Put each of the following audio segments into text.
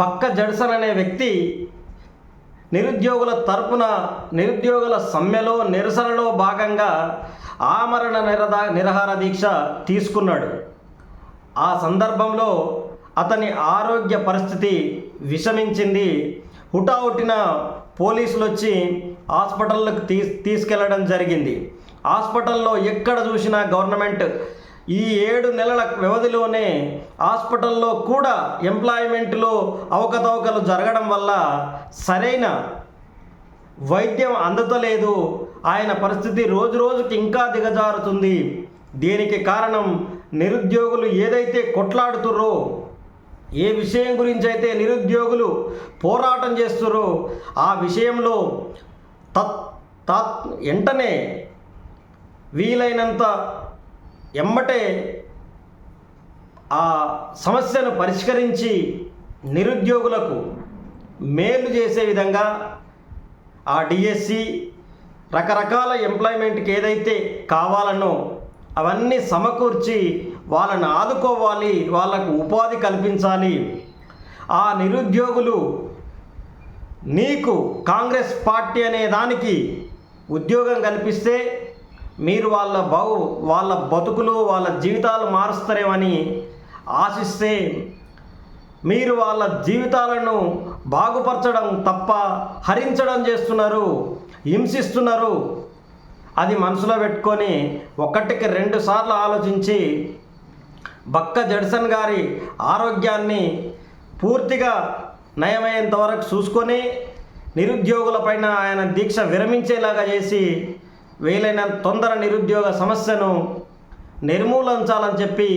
బక్క జడ్సన్ అనే వ్యక్తి నిరుద్యోగుల తరపున నిరుద్యోగుల సమ్మెలో నిరసనలో భాగంగా ఆమరణ నిరద నిరహార దీక్ష తీసుకున్నాడు. ఆ సందర్భంలో అతని ఆరోగ్య పరిస్థితి విషమించింది. హుటాహుటిన పోలీసులు వచ్చి హాస్పిటల్కి తీ తీసుకెళ్ళడం జరిగింది. హాస్పిటల్లో ఎక్కడ చూసినా గవర్నమెంట్ ఈ ఏడు నెలల వ్యవధిలోనే హాస్పిటల్లో కూడా ఎంప్లాయ్మెంట్లో అవకతవకలు జరగడం వల్ల సరైన వైద్యం అందతలేదు. ఆయన పరిస్థితి రోజు రోజుకి ఇంకా దిగజారుతుంది. దీనికి కారణం నిరుద్యోగులు ఏదైతే కొట్లాడుతుర్రో ఏ విషయం గురించి అయితే నిరుద్యోగులు పోరాటం చేస్తుర్రో ఆ విషయంలో తత్ తత్ వెంటనే వీలైనంత ఎమ్మటే ఆ సమస్యను పరిష్కరించి నిరుద్యోగులకు మేలు చేసే విధంగా ఆ డిఎస్సి రకరకాల ఎంప్లాయ్మెంట్కి ఏదైతే కావాలనో అవన్నీ సమకూర్చి వాళ్ళని ఆదుకోవాలి వాళ్ళకు ఉపాధి కల్పించాలి. ఆ నిరుద్యోగులు నీకు కాంగ్రెస్ పార్టీ అనే దానికి ఉద్యోగం కల్పిస్తే మీరు వాళ్ళ బాగు వాళ్ళ బతుకులు వాళ్ళ జీవితాలు మారుస్తారేమని ఆశిస్తే మీరు వాళ్ళ జీవితాలను బాగుపరచడం తప్ప హరించడం చేస్తున్నారు హింసిస్తున్నారు. అది మనసులో పెట్టుకొని ఒకటికి రెండు సార్లు ఆలోచించి బక్క జడ్సన్ గారి ఆరోగ్యాన్ని పూర్తిగా నయమయ్యేంత వరకు చూసుకొని నిరుద్యోగులపైన ఆయన దీక్ష విరమించేలాగా చేసి వీలైనంత తొందర నిరుద్యోగ సమస్యను నిర్మూలించాలని చెప్పి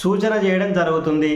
సూచన చేయడం జరుగుతుంది.